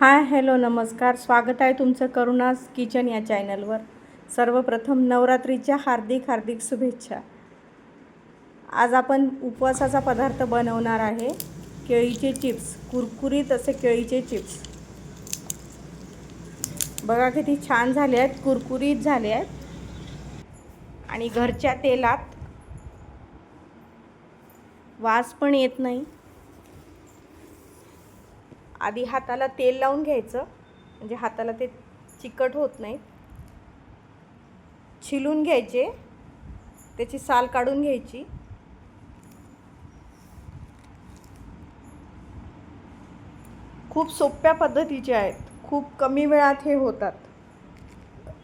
Hi hello नमस्कार. स्वागत आहे तुमचं करुणास किचन या चॅनलवर. सर्वप्रथम नवरात्रीच्या हार्दिक हार्दिक शुभेच्छा. आज आपण उपवासाचा पदार्थ बनवणार आहे. केळीचे चिप्स कुरकुरीत असे केळीचे चिप्स. बघा किती छान झाले आहेत कुरकुरीत झाले आहेत. आणि घरच्या तेलात वास पण येत नाही. आधी हाताला तेल लावून घ्यायचं. म्हणजे हाताला ते चिकट होत नाही छिलून घ्यायचे. त्याची साल काढून घ्यायची. खूप सोप्या पद्धतीचे आहेत. खूप कमी वेळात हे होतात.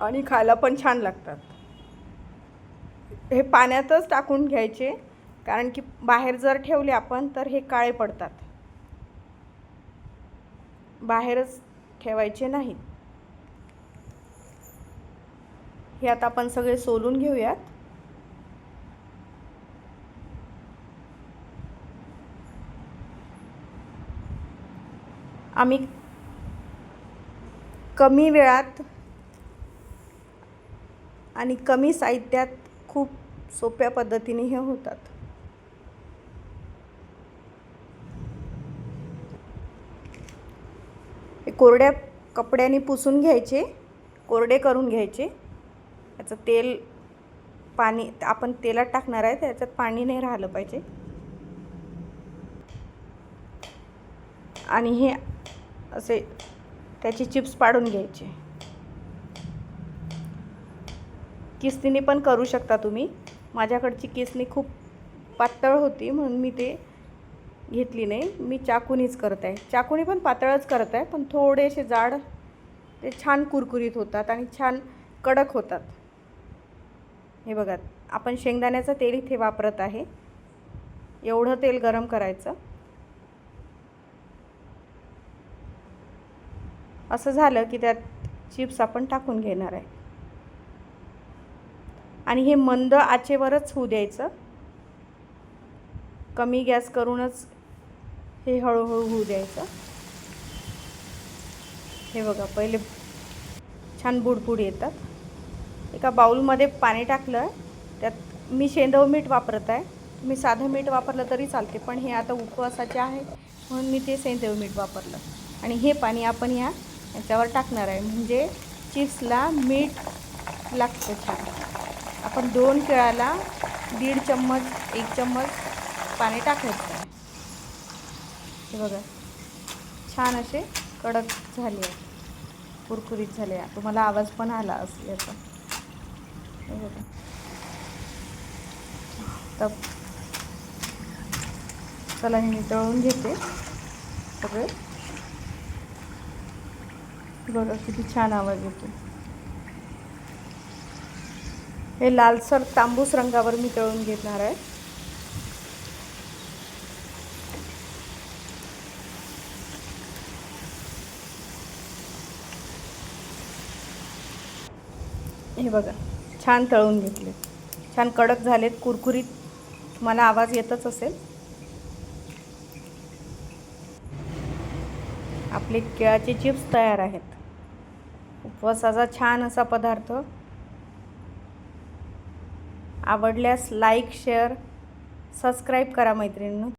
आणि खायला पण छान लागतात. हे पाण्यातच टाकून घ्यायचे. कारण की बाहेर जर ठेवले आपण तर हे काळे पडतात. बाहेरच ठेवायचे नाहीत. हे आता आपण सगळे सोलून घेऊयात. आम्ही कमी वेळात आणि कमी साहित्यात खूप सोप्या पद्धतीने हे होतात. हे कोरड्या कपड्याने पुसून घ्यायचे कोरडे करून घ्यायचे. याचं तेल पाणी आपण तेलात टाकणार आहे त्याच्यात पाणी नाही राहिलं पाहिजे. आणि हे असे त्याची चिप्स पाडून घ्यायचे. किसनीने पण करू शकता तुम्ही. माझ्याकडची किसनी खूप पातळ होती म्हणून मी ते घेतली नाही. मी चाकूनीच करत आहे. चाकूनी पण पातळच करत आहे पण थोडेसे जाड ते छान कुरकुरीत होतात आणि छान कडक होतात. हे बघा आपण शेंगदाण्याचं तेल इथे वापरत आहे. एवढं तेल गरम करायचं. असं झालं की त्यात चिप्स आपण टाकून घेणार आहे. आणि हे मंद आचेवरच होऊ द्यायचं. कमी गॅस करूनच हे हळूहळू होऊ द्यायचं. हे बघा पहिले छान बुडबुड येतात. एका बाऊलमध्ये पाणी टाकलं त्यात मी शेंदव मीठ वापरत आहे. तुम्ही साधं मीठ वापरलं तरी चालते पण हे आता उपवासाचे आहे म्हणून मी ते सेंदव मीठ वापरलं. आणि हे पाणी आपण या याच्यावर टाकणार आहे म्हणजे चिप्सला मीठ लागतं छान. आपण दोन केळाला दीड चम्मच एक चम्मच पाणी टाकायचं. हे बघा. छान असे कडक झाले आहे कुरकुरीत झाले आहे तुम्हाला आवाज पण आला असेल याचा. हे बघा. तर चला हे मी तळून घेते. सगळे. बघा किती छान आवाज येतो हे लालसर तांबूस रंगावर मी तळून घेणार आहे. हे बघा छान तळून घेतले. छान कडक झालेत कुरकुरीत. तुम्हाला आवाज येतच असेल. आपले केळाचे चिप्स तयार आहेत. उपवासाचा छान असा पदार्थ. आवडल्यास लाईक शेअर सबस्क्राईब करा मैत्रिणींनो.